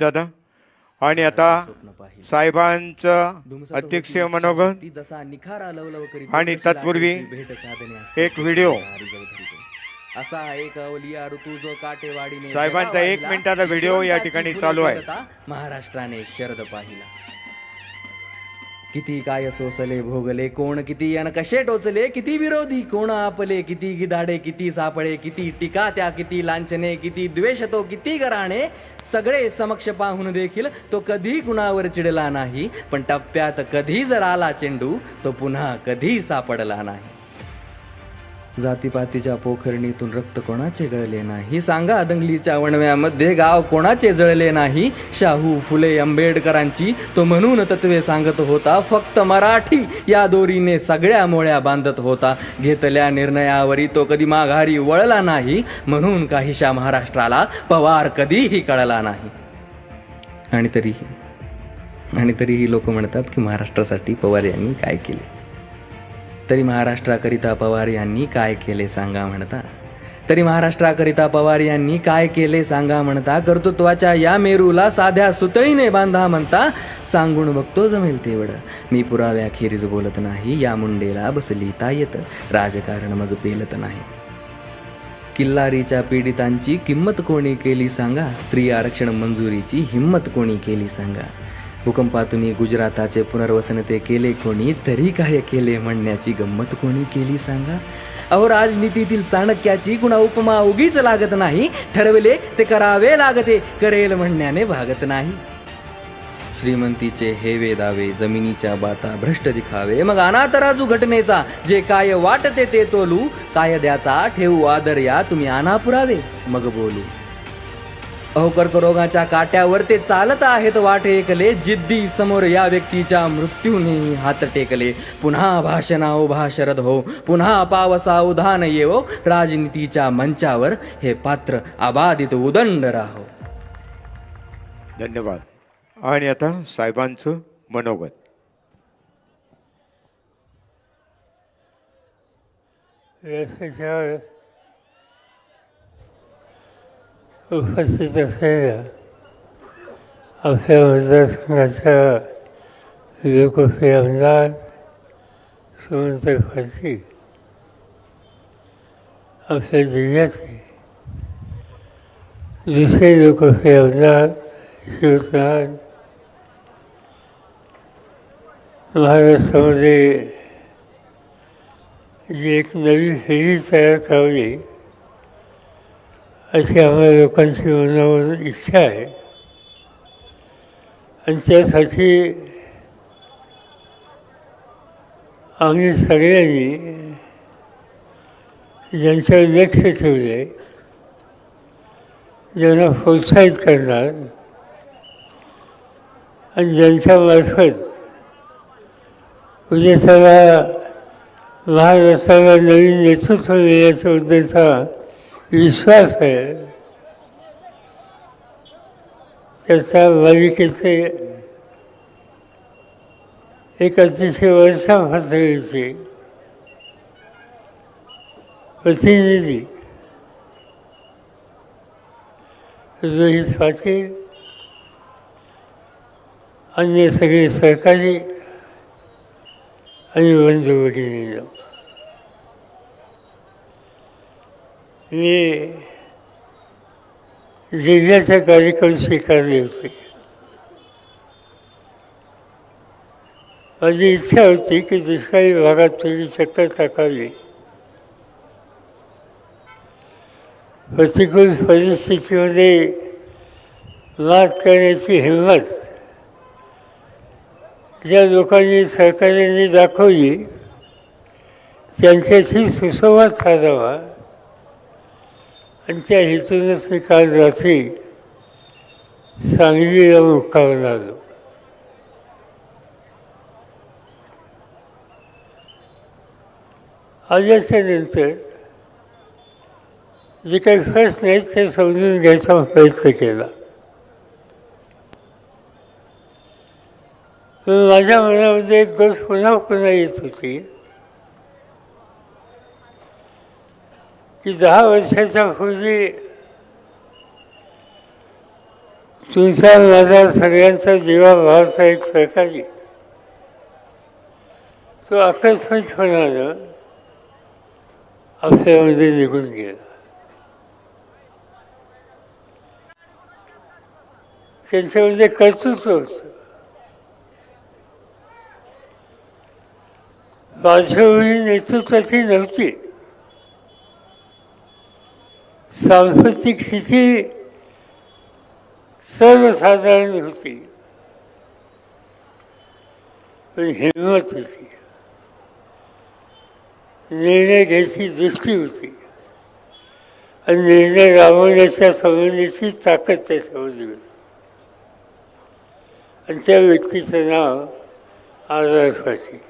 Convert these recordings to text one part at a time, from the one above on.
दादा आणि आता साहेबांचं अध्यक्षीय मनोगत जसा निखारा लवलव करीत आणि तत्पूर्वी. एक व्हिडिओ. असा एक अवलिया ऋतू जो काटेवाडीने साहेबांचा एक मिनिटाचा व्हिडिओ या ठिकाणी चालू आहे. महाराष्ट्राने शरद पाहिला किती काय सोसले भोगले कोण किती यान कसे टोचले किती विरोधी कोण आपले किती गिधाडे किती सापळे किती टीका त्या किती लांछने किती द्वेष तो किती गराणे सगळे समक्ष पाहून देखील तो कधी कुणावर चिडला नाही. पण टप्प्यात कधी जर आला चेंडू तो पुन्हा कधी सापडला नाही. जातीपातीच्या पोखरणीतून रक्त कोणाचे गळले नाही? सांगा दंगलीच्या वणव्यामध्ये गाव कोणाचे जळले नाही? शाहू फुले आंबेडकरांची तो म्हणून तत्वे सांगत होता फक्त मराठी या दोरीने सगळ्या मोळ्या बांधत होता. घेतल्या निर्णयावरी तो कधी माघारी वळला नाही म्हणून काहीशा महाराष्ट्राला पवार कधीही कळला नाही. आणि तरीही आणि तरीही लोक म्हणतात की महाराष्ट्रासाठी पवार यांनी काय केले? तरी महाराष्ट्राकरिता पवार यांनी काय केले सांगा म्हणता. तरी महाराष्ट्राकरिता पवार यांनी काय केले सांगा म्हणता. कर्तृत्वाच्या या मेरूला साध्या सुतळीने बांधा म्हणता. सांगून बघतो जमेल तेवढं. मी पुराव्याखेरीज बोलत नाही. या मुंडेला बसली तायत राजकारण मज पेलत नाही. किल्लारीच्या पीडितांची किंमत कोणी केली सांगा? स्त्री आरक्षण मंजुरीची हिंमत कोणी केली सांगा? भूकंपातून गुजराताचे पुनर्वसन ते केले कोणी? तरी काय केले म्हणण्याची गंमत कोणी केली सांगा? अहो राजनीतीतील चाणक्याची कुणा उपमा उगीच लागत नाही. ठरवले ते करावे लागते. करेल म्हणण्याने भागत नाही. श्रीमंतीचे हेवे दावे जमिनीच्या बाता भ्रष्ट दिखावे. मग अनातराजू घटनेचा जे काय वाटते ते तोलू. कायद्याचा ठेवू आदर या तुम्ही आना पुरावे मग बोलू. अहो कर्करोगाच्या काट्यावर ते चालत आहेत वाट एकले जिद्दी समोर या व्यक्तीच्या मृत्यूने हात टेकले. पुन्हा भाषणा उभा शरद हो. पुन्हा पावसा उधान येवो. राजनीतीच्या मंचावर हे पात्र अबाधित उदंड राहो. धन्यवाद. आणि आता साहेबांचं मनोगत. व्यासपीठावर उपस्थित असलेल्या आमच्या मतदारसंघाच्या लोकप्रिय आमदार सुमंत फारसी आमच्या जिल्ह्याचे दुसरे लोकप्रिय आमदार शिवनाथ महाराष्ट्रामध्ये जी एक नवी फेरी तयार करावी अशी आम्हाला लोकांची मनावर इच्छा आहे. आणि त्यासाठी आम्ही सगळ्यांनी ज्यांच्यावर लक्ष ठेवले ज्यांना प्रोत्साहित करणार आणि ज्यांच्यामार्फत उद्या त्याला महाराष्ट्राला नवीन नेतृत्व देण्याच्याबद्दलचा विश्वास आहे त्याचा मालिकेचे एक अतिशय वर्षा पातळीचे प्रतिनिधी रोहित पाटील अन्य सगळे सहकारी आणि बंधू मी जिल्ह्याचा कार्यक्रम स्वीकारले होते. माझी इच्छा होती की दुष्काळी भागात थोडी चक्कर टाकावी प्रतिकूल परिस्थितीमध्ये मात करण्याची हिंमत ज्या लोकांनी सरकारने दाखवली त्यांच्याशी सुसंवाद साधावा. आणि त्या हेतूनच मी काल रात्री सांगलीला मुक्कामून आलो. आल्याच्यानंतर जे काही प्रश्न नाहीत ते समजून घ्यायचा प्रयत्न केला. माझ्या मनामध्ये एक गोष्ट पुन्हा पुन्हा येत होती. की दहा वर्षाच्या पूर्वी तुमचा माझा सगळ्यांचा जीवाभावाचा एक सहकारी तो आकस्मिकपणानं आपल्यामध्ये म्हणजे निघून गेला। त्यांच्यामध्ये म्हणजे कर्तृत्व होतं। पार्श्वभूमी नेतृत्वाची नव्हती। सांस्कृतिक स्थिती सर्वसाधारण होती. पण हिंमत होती. निर्णय घ्यायची दृष्टी होती. आणि निर्णय राबवण्याच्या संबंधीची ताकद त्याच्यामध्ये होती. आणि त्या व्यक्तीचं नाव आझाद फाशी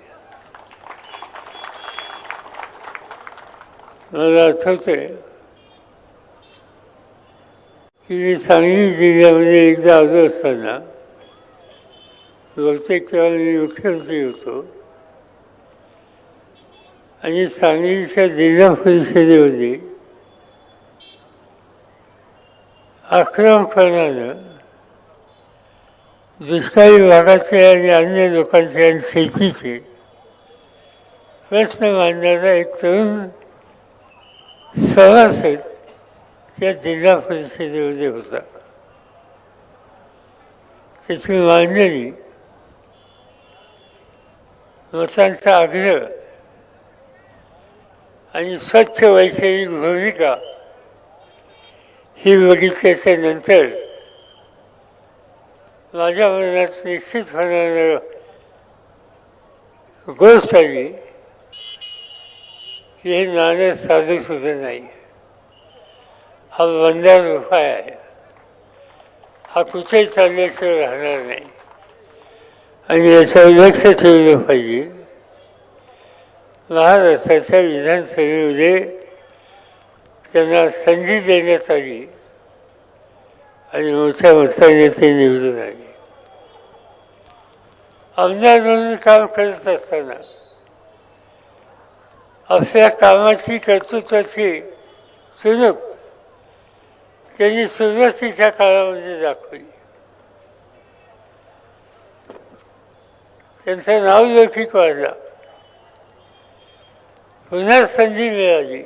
मला आहे की सांगली जिल्ह्यामध्ये एकदा आलो असताना बहुतेक तेव्हा मी मुख्यमंत्री होतो. आणि सांगलीच्या जिल्हा परिषदेमध्ये आक्रमकपणानं दुष्काळी भागाचे आणि अन्य लोकांचे आणि शेतीचे प्रश्न मांडणारा एक तरुण सभासद त्या जिल्हा परिषदेमध्ये होता. त्याची मांडणी मतांचा आग्रह आणि स्वच्छ वैचारिक भूमिका ही बघितल्याच्या नंतर माझ्या मनात निश्चित होणारं गोष्ट आली की हे नाणं साधं सुद्धा नाही. हा बंदार उपाय आहे. हा कुठेही चालल्याशिवाय राहणार नाही. आणि याच्यावर लक्ष ठेवलं पाहिजे. महाराष्ट्राच्या विधानसभेमध्ये त्यांना संधी देण्यात आली आणि मोठ्या मताने ते निवडून आले. आमदार म्हणून काम करत असताना आपल्या कामाची कर्तृत्वाची चुनूक त्यांनी सुरुवातीच्या काळामध्ये दाखवली. त्यांचं नाव लौकिक वाढला. पुन्हा संधी मिळाली.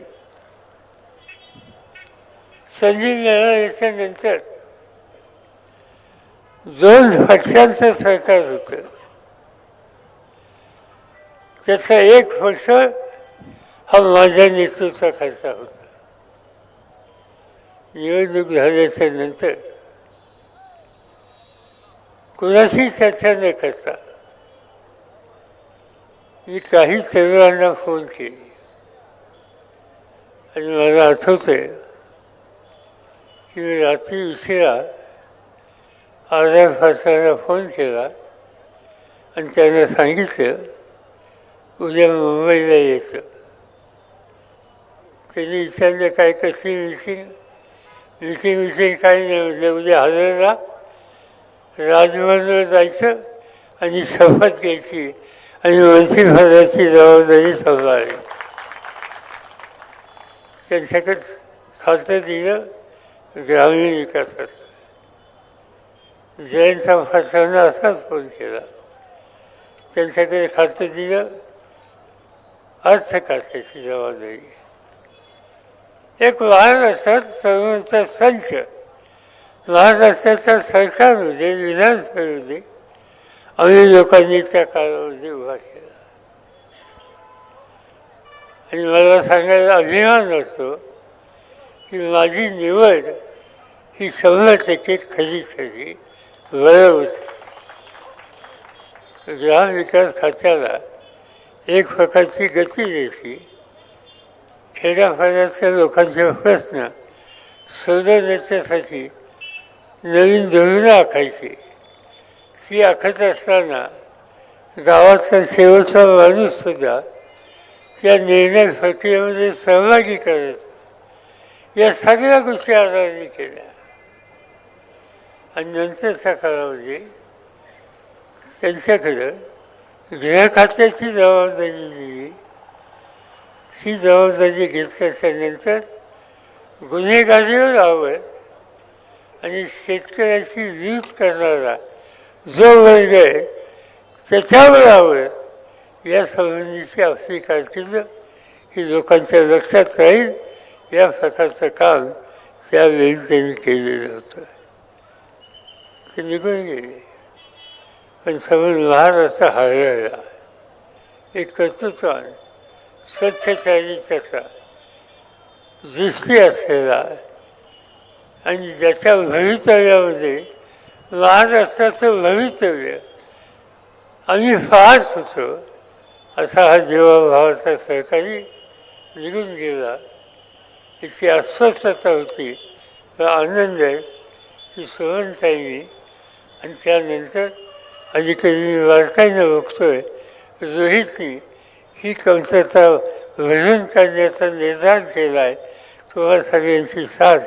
संधी मिळाल्याच्या नंतर दोन पक्षांचं सरकार होतं. त्याचा एक पक्ष हा माझ्या नेतृत्वाखालचा होता. निवडणूक झाल्याच्यानंतर कुणाशी चर्चा न करता? मी काही तरुणांना फोन केले. आणि मला आठवतंय की मी रात्री उशिरा आजार फासाला फोन केला आणि त्यांना सांगितलं उद्या मुंबईला यायचं. त्यांनी विचारलं काय कसली मिळतील विषयी विषयी काही नाही म्हटलं उद्या हजरला राजभवनवर जायचं आणि शपथ घ्यायची आणि मंत्रिपदाची जबाबदारी सांभाळली त्यांच्याकडे खातं दिलं ग्रामीण विकासाचं. जयंत फासानं असाच फोन केला. त्यांच्याकडे खातं दिलं अर्थ खात्याची जबाबदारी. एक महाराष्ट्रात तरुणांचा संच. महाराष्ट्राच्या सरकारमध्ये विधानसभेमध्ये आम्ही लोकांनी त्या काळामध्ये उभा केला. आणि मला सांगायला अभिमान वाटतो की माझी निवड ही शंभर टक्के खरी ठरली बरोबर. ग्रामविकास खात्याला एक प्रकारची गती द्यायची खेड्यापाड्यातल्या लोकांचे प्रश्न सोडवण्याच्यासाठी नवीन धोरणं आखायची. ती आखत असताना गावातला शेवटचा माणूससुद्धा त्या निर्णय प्रक्रियेमध्ये सहभागी करत या सगळ्या गोष्टी आधाराने केल्या. आणि नंतरच्या काळामध्ये त्यांच्याकडं गृह खात्याची जबाबदारी दिली. ही जबाबदारी घेतल्याच्यानंतर गुन्हेगारीवर हवं आणि शेतकऱ्याची वीज करणारा जो वर्ग आहे त्याच्यावर हवं या संबंधीची आपली कारकीर्द ही लोकांच्या लक्षात राहील. या प्रकारचं काम त्यावेळी त्यांनी केलेलं होतं. ते निघून गेले. पण समज महाराष्ट्र हरवला एक कर्तृत्वान स्वच्छचारित्याचा दृष्टी असलेला आणि ज्याच्या भवितव्यामध्ये महाराष्ट्राचं भवितव्य आम्ही पाहत होतो असा हा जीवाभावाचा सहकारी निघून गेला. याची अस्वस्थता होती व आनंद आहे की सोहनताईंनी आणि त्यानंतर अलीकडे मी वारकाईनं बघतोय रोहितनी ही कमतरता वर्णन करण्याचा निर्धार केला आहे. तुम्हाला सगळ्यांची साथ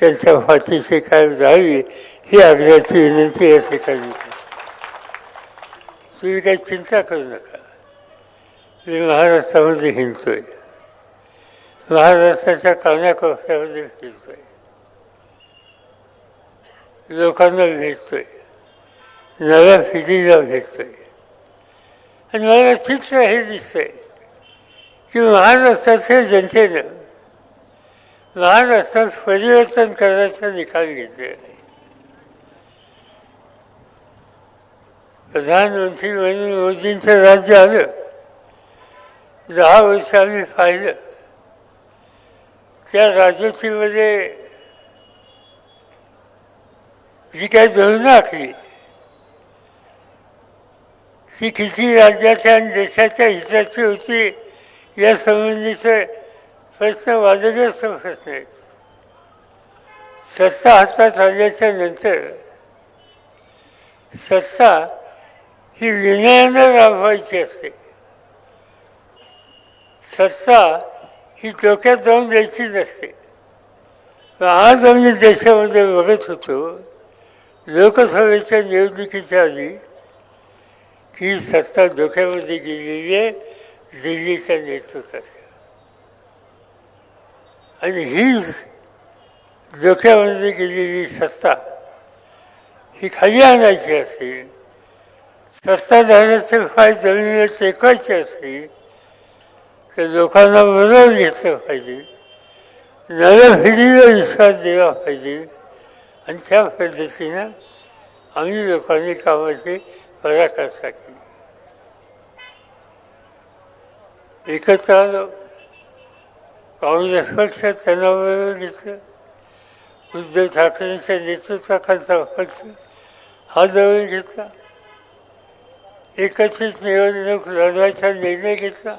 त्यांच्या फाटीशी कायम जावी ही आग्रहाची विनंती या ठिकाणी तुम्ही काही चिंता करू नका. मी महाराष्ट्रामध्ये हिंडतोय. महाराष्ट्राच्या कानाकोपऱ्यामध्ये फिरतोय. लोकांना भेटतोय. नव्या पिढीला भेटतोय. आणि मला चित्र हे दिसतंय की महाराष्ट्राच्या जनतेनं महाराष्ट्रात परिवर्तन करायचा निकाल घेतलेला आहे. प्रधानमंत्री म्हणून मोदींचं राज्य आलं दहा वर्ष आम्ही पाहिलं. त्या राजवटीमध्ये जी काही धोरणं आखली ती किती राज्याच्या आणि देशाच्या हिताची होती या संबंधीचे प्रश्न वादग्रस्त प्रश्न आहेत सत्ता हातात आल्याच्यानंतर सत्ता ही विनयानं राबवायची असते. सत्ता ही डोक्यात जाऊन द्यायची नसते. आज आम्ही देशामध्ये बघत होतो लोकसभेच्या निवडणुकीच्या आधी ही सत्ता डोक्यामध्ये गेलेली आहे दिल्लीच्या नेतृत्वाच्या आणि ही डोक्यामध्ये गेलेली सत्ता ही खाली आणायची असेल सत्ताधाऱ्याचे फाय जमिनीला टेकायचे असतील तर लोकांना बरोबर घेतलं पाहिजे नव्या पिढीला विश्वास दिला पाहिजे. आणि त्या पद्धतीनं आम्ही लोकांनी कामाची पराकाष्ठा केली एकत्र आलो काँग्रेस पक्ष त्यांना घेतलं उद्धव ठाकरेंच्या नेतृत्वाखालचा पक्ष हा जवळ घेतला. एकत्रित निवडणूक लढवायचा निर्णय घेतला.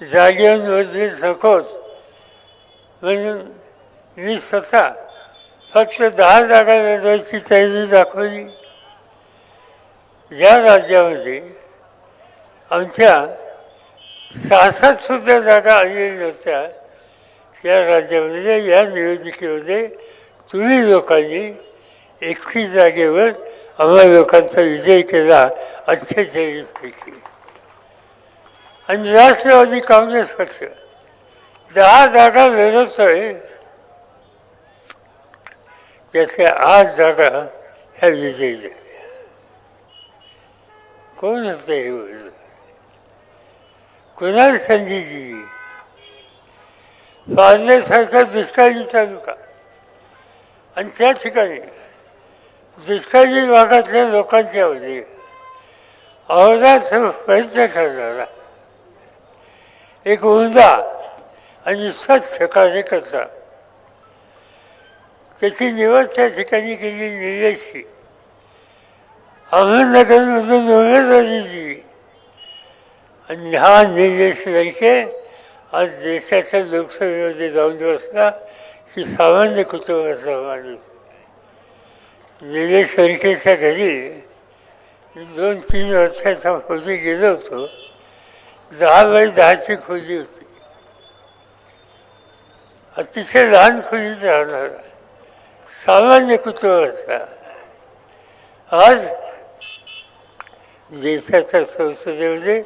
जागेवर सखोत म्हणून मी स्वतः फक्त दहा जागा लढवायची तयारी दाखवली. ज्या राज्यामध्ये आमच्या सहासात सुद्धा जागा आलेल्या नव्हत्या. त्या राज्यामध्ये या निवडणुकीमध्ये तुम्ही लोकांनी एकतीस जागेवर आम्हा लोकांचा विजय केला अठ्ठेचाळीसपैकी आणि राष्ट्रवादी काँग्रेस पक्ष दहा जागा लढवतोय त्यातल्या आठ जागा ह्या विजयी झाल्या. कोण होतं हे कुणाल संधीजी दिली दुष्काळी तालुका. आणि त्या ठिकाणी दुष्काळी भागातल्या लोकांच्या मध्ये अहोरात प्रयत्न करणारा एक उमदा आणि स्वच्छ कार्यकर्ता. त्याची निवड त्या ठिकाणी केली निलेशची अहमदनगरमधून उमेदवार आणि हा निर्देश लडके आज देशाच्या लोकसभेमध्ये जाऊन बसला की सामान्य कुटुंबाचा माणूस. निलेश लडकेच्या घरी मी दोन तीन वर्षाचा खोली गेलो होतो. दहा बाय दहाची खोली होती. अतिशय लहान खोलीत राहणार सामान्य कुटुंबाचा. आज देशाच्या संसदेमध्ये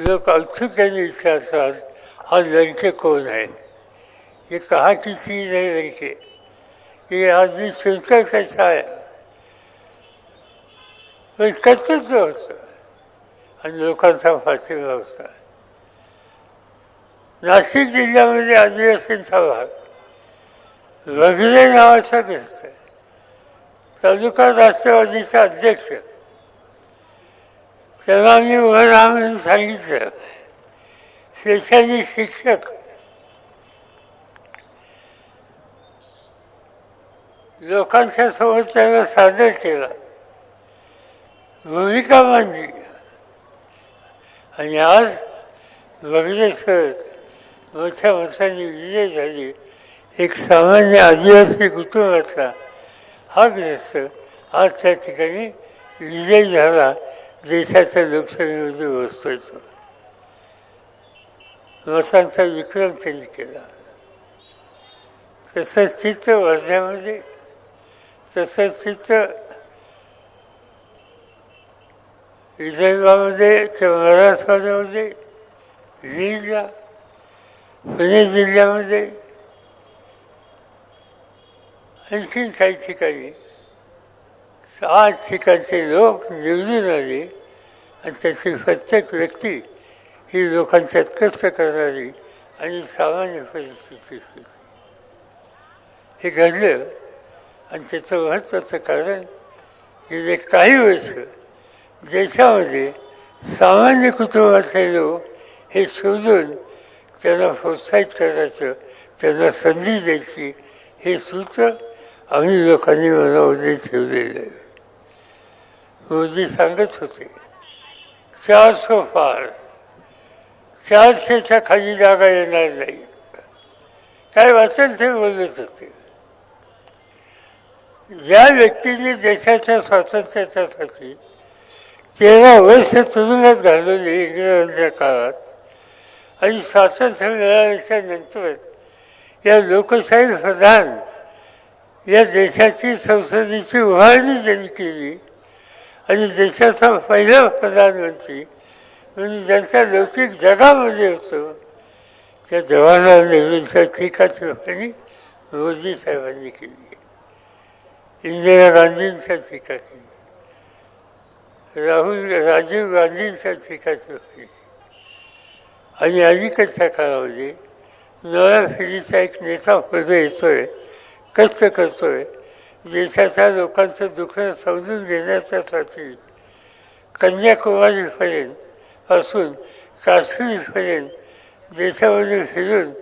लोक औत्सुक्याने विचारतात हा लड़के कोण आहे? ये कहाँ की चीज़ है लड़के की आधी शुल्क कसा आहे. पण कर्तृत्व होतं. आणि लोकांचा फाशीला होता. नाशिक जिल्ह्यामध्ये आदिवासींचा भाग वगैरे नावाचा ग्रस्त आहे तालुका राष्ट्रवादीचा अध्यक्ष. तेव्हा मी उभं राहा म्हणून सांगितलं शैक्षणिक शिक्षक. लोकांच्या सोबत त्याला सादर केला. भूमिका मांडली. आणि आज वगैरे मोठ्या मतांनी विजय झाली. एक सामान्य आदिवासी कुटुंबातला हा ग्रस्त आज त्या ठिकाणी विजय झाला. देशाच्या लोकशाहीमध्ये बसतोय तो मतांचा विक्रम त्यांनी केला. तसंच चित्र वर्ध्यामध्ये तसंच चित्र विदर्भामध्ये किंवा मराठवाड्यामध्ये बीडला पुणे जिल्ह्यामध्ये आणखीन काही ठिकाणी आठ ठिकाणचे लोक निवडून आले आणि त्याची प्रत्येक व्यक्ती ही लोकांच्यात कष्ट करणारी आणि सामान्य परिस्थिती होती. हे घडलं आणि त्याचं महत्त्वाचं कारण गेले काही वर्ष देशामध्ये सामान्य कुटुंबातले लोक हे शोधून त्यांना प्रोत्साहित करायचं त्यांना संधी द्यायची हे सूत्र आम्ही लोकांनी मनामध्ये ठेवलेलं आहे. मोदी सांगत होते चारशे फार चारशेच्या खाली जागा येणार नाही. काय वाचेल ते बोलत होते. ज्या व्यक्तीने देशाच्या स्वातंत्र्यासाठी तेरा वर्ष तुरुंगात घालवली इंग्रजांच्या काळात आणि स्वातंत्र्य मिळाल्याच्या नंतर या लोकशाही प्रधान या देशाची संसदेची उभारणी ज्यांनी केली आणि देशाचा पहिला प्रधानमंत्री म्हणून ज्यांचा लौकिक जगामध्ये होतो त्या जवाहरलाल नेहरूंच्या टीका लोकांनी मोदी साहेबांनी केली इंदिरा गांधींच्या टीका केली राहुल राजीव गांधींच्या टीका लोकांनी आणि अलीकडच्या काळामध्ये नव्या फेरीचा एक नेता पुढे येतोय कष्ट करतोय देशाच्या लोकांचं दुःख समजून घेण्याच्यासाठी कन्याकुमारीपर्यंत असून काश्मीरपर्यंत देशामध्ये फिरून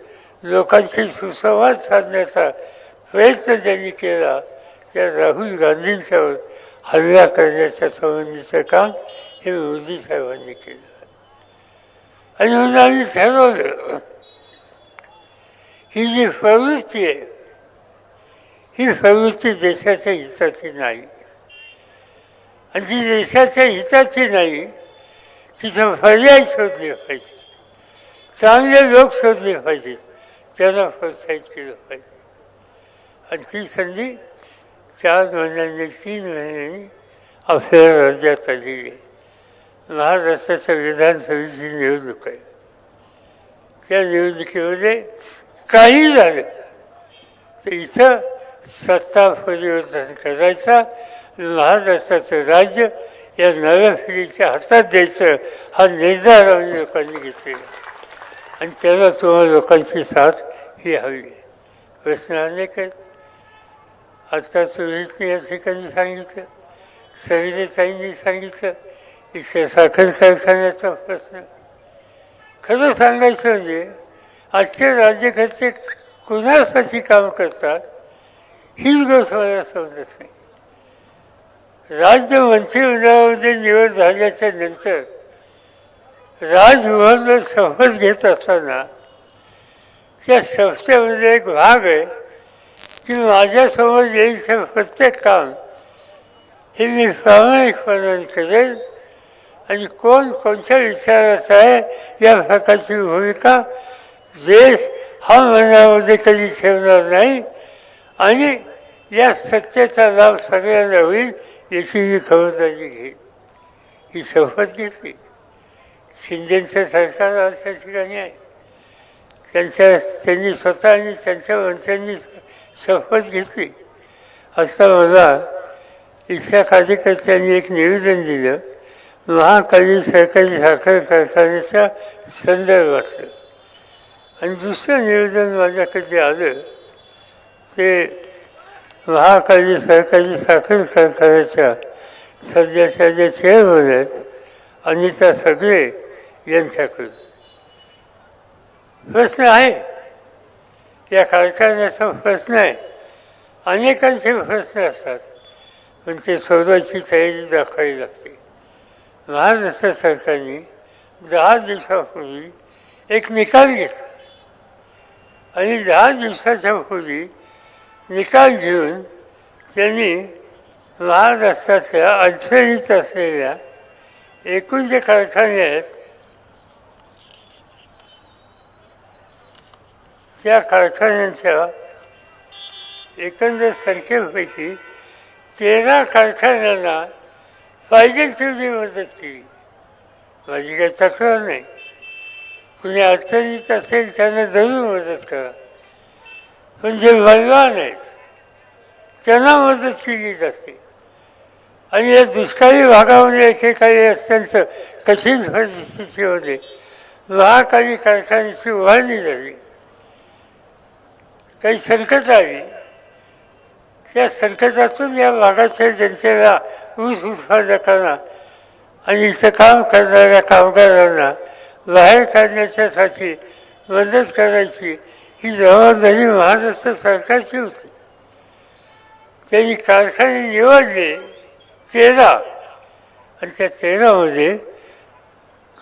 लोकांशी सुसंवाद साधण्याचा प्रयत्न ज्यांनी केला. त्या राहुल गांधींच्यावर हल्ला करण्याच्या संबंधीचं काम हे मोदी साहेबांनी केलं. आणि म्हणून आम्ही ठरवलं ही जी प्रवृत्ती आहे ही प्रवृत्ती देशाच्या हिताची नाही. आणि जी देशाच्या हिताची नाही तिथं पर्याय शोधले पाहिजे. चांगले लोक शोधले पाहिजेत त्यांना प्रोत्साहित केलं पाहिजे. आणि ती संधी चार महिन्यांनी तीन महिन्यांनी आपल्या राज्यात आलेली आहे. महाराष्ट्राच्या विधानसभेची निवडणूक आहे. त्या निवडणुकीमध्ये काही झालं. तर इथं सत्ता परिवर्तन करायचा. महाराष्ट्राचं राज्य या नव्या पिढीच्या हातात द्यायचं हा निर्धार आम्ही लोकांनी घेतलेला आणि त्याला तुम्हाला लोकांची साथ ही हवी आहे. प्रश्न अनेक आहेत. आता सुरेशने या ठिकाणी सांगितलं. सरिताईंनी सांगितलं. इथल्या साखर कारखान्याचा प्रश्न. खरं सांगायचं म्हणजे आजचे राज्यकर्ते कुणासाठी काम करतात? हीच गोष्ट समजत नाही राज्य मंत्रिमंडळामध्ये निवड झाल्याच्यानंतर राजभवनवर शपथ घेत असताना त्या संस्थेमध्ये एक भाग आहे की माझ्यासमोर येईल ते प्रत्येक काम हे मी प्रामाणिकपणाने करेन आणि कोण कोणत्या विचाराचा आहे या प्रकारची भूमिका देश हा मनामध्ये कधी ठेवणार नाही आणि या सत्तेचा लाभ सगळ्यांना होईल याची मी खबरदारी घेईन ही शपथ घेतली. शिंदेचं सरकार अशा ठिकाणी आहे. त्यांच्या त्यांनी स्वतः आणि त्यांच्या मंत्र्यांनी शपथ घेतली. असं मला इथल्या कार्यकर्त्यांनी एक निवेदन दिलं. महाकालीन सरकारी साखर कारखान्याच्या संदर्भातलं. आणि दुसरं निवेदन माझ्याकडे आलं. ते महाकाली सरकारी साखर कारखान्याच्या सध्याच्या ज्या चेअरमन आहेत अनिता सगळे यांच्याकडून. प्रश्न आहे. या कारखान्याचा प्रश्न आहे. अनेकांचे प्रश्न असतात. पण ते सोडवायची तयारी दाखवावी लागते. महाराष्ट्र सरकारने दहा दिवसापूर्वी एक निकाल घेतला. आणि दहा दिवसाच्या पूर्वी निकाल घेऊन त्यांनी महाराष्ट्रातल्या अडचणीत असलेल्या एकूण जे कारखाने आहेत त्या कारखान्यांच्या एकंदर संख्येपैकी तेरा कारखान्यांना पाहिजे तेवढी मदत केली. माझी काही तक्रार नाही. कुणी अडचणीत असेल त्यांना जरूर मदत करा. म्हणजे पण जे बलवान आहेत. त्यांना मदत केली जाते. आणि या दुष्काळी भागामध्ये एकेकाळी अत्यंत कठीण परिस्थितीमध्ये आणि कारखान्याची उभारणी झाली. काही संकट आली. त्या संकटातून या भागाच्या जनतेला ऊस उत्पादकांना आणि इथं काम करणाऱ्या कामगारांना बाहेर काढण्याच्यासाठी मदत करायची ही जबाबदारी महाराष्ट्र सरकारची होती. त्यांनी कारखाने निवडले तेरा. आणि त्या तेरामध्ये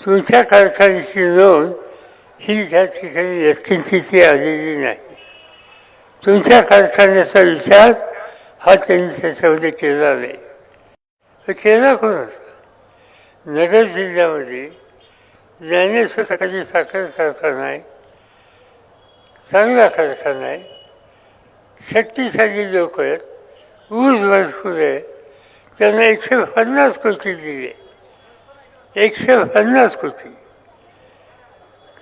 तुमच्या कारखान्याची नोंद ही त्या ठिकाणी व्यक्तिस्थिती आलेली नाही. तुमच्या कारखान्याचा विचार हा त्यांनी त्याच्यामध्ये केला नाही. तर केला होता नगर जिल्ह्यामध्ये ज्ञानेश्वर सकाळी साखर कारखाना आहे. चांगला कारखाना आहे शक्तिशाली लोक आहेत. ऊस भरपूर आहे. त्यांना एकशे पन्नास कोटी दिले. एकशे पन्नास कोटी.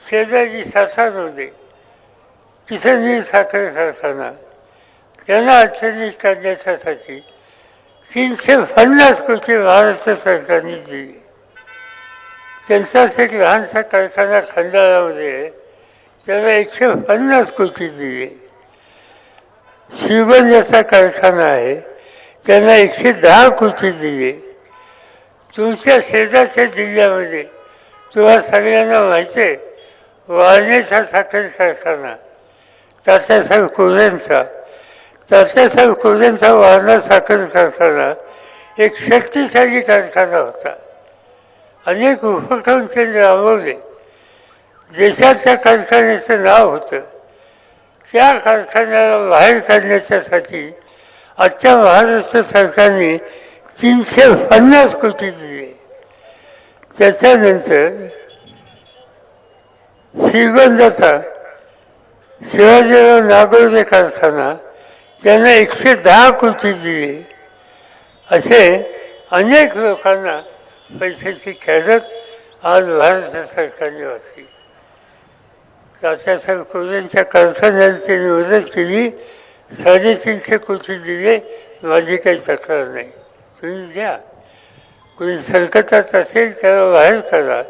शेजारी साठामध्ये किसनजी साखर कारखाना त्यांना अडचणीत काढण्यासाठी तीनशे पन्नास कोटी महाराष्ट्र सरकारने दिली. त्यांचाच एक लहानसा कारखाना खंडाळामध्ये आहे. त्याला एकशे पन्नास कोटी दिले. श्रीगंजाचा कारखाना आहे त्यांना एकशे दहा कोटी दिले. तुमच्या शेजारच्या जिल्ह्यामध्ये तुम्हा सगळ्यांना माहिती आहे वाळण्याचा साखर कारखाना तात्यासाहेब कोल्यांचा तात्यासाहेब कोल्यांचा वारणा साखर कारखाना एक शक्तिशाली कारखाना होता. अनेक उपक्रम त्यांनी राबवले. देशाच्या कारखान्याचं नाव होतं. त्या कारखान्याला बाहेर काढण्याच्यासाठी आजच्या महाराष्ट्र सरकारने तीनशे पन्नास कोटी दिले. त्याच्यानंतर श्रीगंधाचा शिवाजीराव नागोदे कारखाना त्यांना एकशे दहा कोटी दिले. असे अनेक लोकांना पैशाची खेळत आज भारत सरकारने वाचली. तात्यासाहेब कोल्यांच्या कारखान्याला त्यांनी मदत केली. साडेतीनशे कोटी दिले. माझी काही तक्रार नाही. तुम्ही द्या कोणी संकटात असेल त्याला बाहेर करा.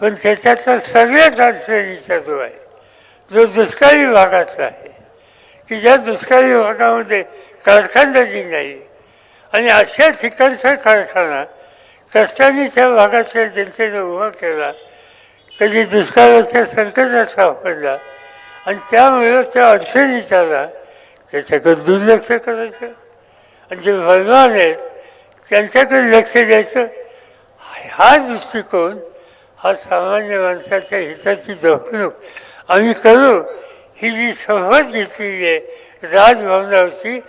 पण त्याच्यातला सगळ्यात अडचणीचा जो आहे. जो दुष्काळी भागातला आहे. की ज्या दुष्काळी भागामध्ये कारखानदारी नाही. आणि अशा ठिकाणचा कारखाना कष्टाने त्या भागातल्या जनतेने उभा केला. कधी दुष्काळाच्या संकटात सापडला आणि त्यामुळे त्या अडचणीत आला त्याच्याकडे दुर्लक्ष करायचं. आणि जे बलवान आहेत त्यांच्याकडे लक्ष द्यायचं. हा दृष्टिकोन हा सामान्य माणसाच्या हिताची जपणूक आम्ही करू. ही जी शपथ घेतलेली आहे राजभवनावरची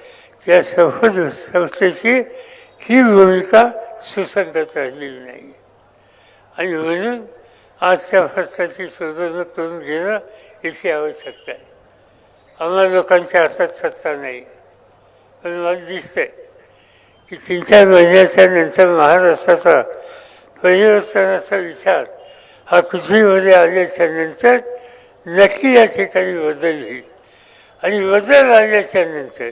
त्या शपथ संस्थेची ही भूमिका सुसंगत राहिलेली नाही. आणि म्हणून आजच्या भारताची सुधारणा करून घेणं याची आवश्यकता आहे. आम्हाला लोकांच्या हातात सत्ता नाही. पण मला दिसतंय की तीन चार महिन्याच्या नंतर महाराष्ट्राचा परिवर्तनाचा विचार हा पृथ्वीमध्ये आल्याच्यानंतर नक्की या ठिकाणी बदल होईल. आणि बदल आल्याच्यानंतर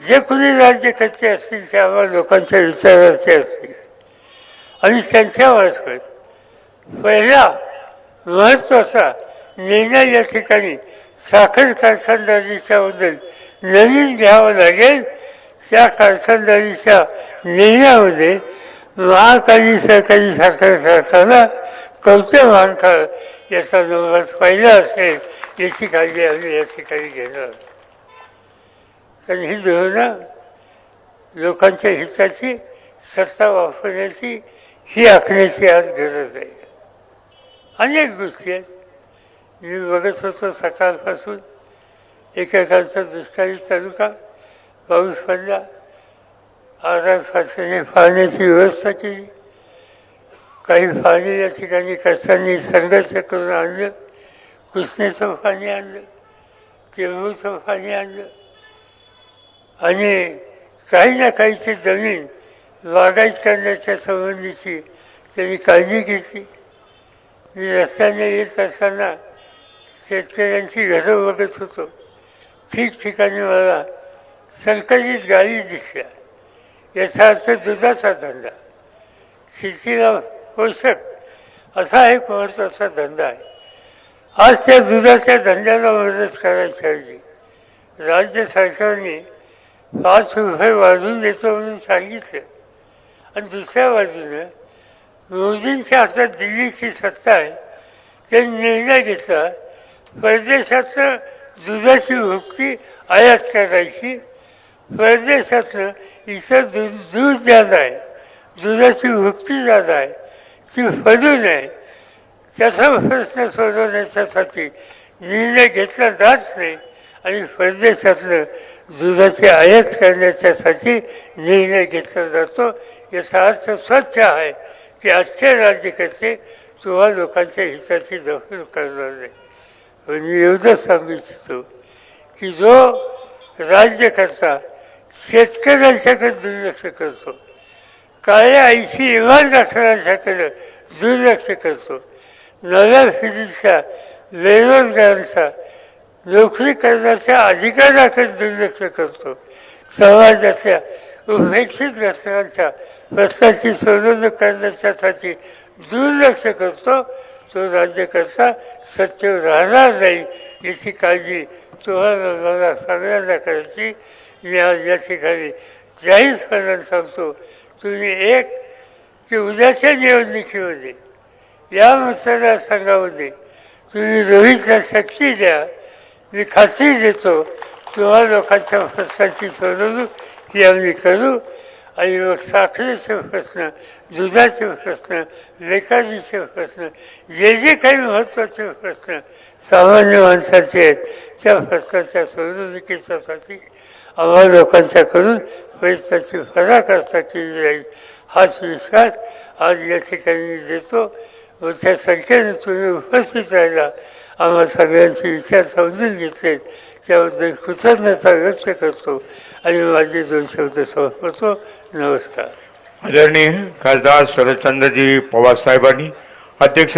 जे राज्य खच्चे असतील ते आम्हाला लोकांच्या विचाराचे असतील. आणि त्यांच्यामार्फत पहिला महत्त्वाचा निर्णय या ठिकाणी साखर कारखानदारीच्या बद्दल नवीन घ्यावं लागेल. त्या कारखानदारीच्या निर्णयामध्ये महाकाली सहकारी साखर कारखाना कवते बांधकाळ याचा नंबर पहिला असेल याची काळजी आम्ही या ठिकाणी घेणार कारण ही धोरणं लोकांच्या हिताची सत्ता वापरण्याची ही आखण्याची आज गरज आहे. अनेक गोष्टी आहेत. मी बघत होतो सकाळपासून एकेकांचा दुष्काळी तालुका पाऊस पडला. आरास फारसाने पाण्याची व्यवस्था केली. काही पाणी या ठिकाणी कष्टांनी संघर्ष करून आणलं. कृष्णेचं पाणी आणलं चेंबूचं पाणी आणलं. आणि काही ना काहीची जमीन बागायत करण्याच्या संबंधीची त्यांनी काळजी घेतली. रस्त्याने येत असताना शेतकऱ्यांची घरं बघत होतो. ठिकठिकाणी मला संकलित गाडी दिसल्या. याचा अर्थ दुधाचा धंदा. शेतीला पोषक असा एक महत्त्वाचा धंदा आहे. आज त्या दुधाच्या धंद्याला मदत करायची ऐवजी राज्य सरकारने पाच रुपये वाढवून देतो म्हणून सांगितलं. आणि दुसऱ्या बाजूनं मोदींच्या हातात दिल्लीची सत्ता आहे. त्यांनी निर्णय घेतला परदेशातलं दुधाची भुकटी आयात करायची. परदेशातलं इतर दूध दूध ज्यादा आहे. दुधाची भुकटी ज्यादा आहे. ती फलू नये त्याचा प्रश्न सोडवण्याच्यासाठी निर्णय घेतला जात नाही आणि परदेशातलं दुधाची आयात करण्याच्यासाठी निर्णय घेतला जातो. याचा अर्थ स्वच्छ आहे. की आजचे राज्यकर्ते किंवा लोकांच्या हिताची दखल करणार. नाही पण मी एवढंच सांगू इच्छितो की जो राज्यकर्ता शेतकऱ्यांच्याकडे दुर्लक्ष करतो. काळ्या ऐंशी इमान राखण्याच्याकडे दुर्लक्ष करतो. नव्या फिरीच्या बेरोजगारांचा नोकरी करण्याच्या अधिकाराकडे दुर्लक्ष करतो. समाजाच्या उपेक्षित घटनांच्या प्रश्नाची सोडवणूक करण्याच्यासाठी दुर्लक्ष करतो तो राज्यकर्ता सत्य राहणार नाही याची काळजी तुम्हाला मला सगळ्यांना करायची. मी आज या ठिकाणी जाहीरपणाने सांगतो तुम्ही एक की उद्याच्या निवडणुकीमध्ये या मतदारसंघामध्ये तुम्ही रोहितला शक्ती द्या मी खात्री देतो तुम्हा लोकांच्या प्रश्नाची सोडवणूक ही आम्ही करू. आणि मग साखरेचे प्रश्न दुधाचे प्रश्न बेकारीचे प्रश्न जे जे काही महत्त्वाचे प्रश्न सामान्य माणसाचे आहेत. त्या प्रश्नाच्या सोडवणुकीच्यासाठी आम्हा लोकांच्याकडून प्रयत्नाची पराकाष्ठा केली जाईल हाच विश्वास आज या ठिकाणी देतो. मोठ्या संख्येने तुम्ही उपस्थित राहिला. आम्हा सगळ्यांचे विचार समजून घेतले. त्याबद्दल कृतज्ञता व्यक्त करतो. आणि माझे दोन शब्द संपवतो. नमस्कार. आदरणीय खासदार शरदचंद्रजी पवार साहेबांनी अध्यक्ष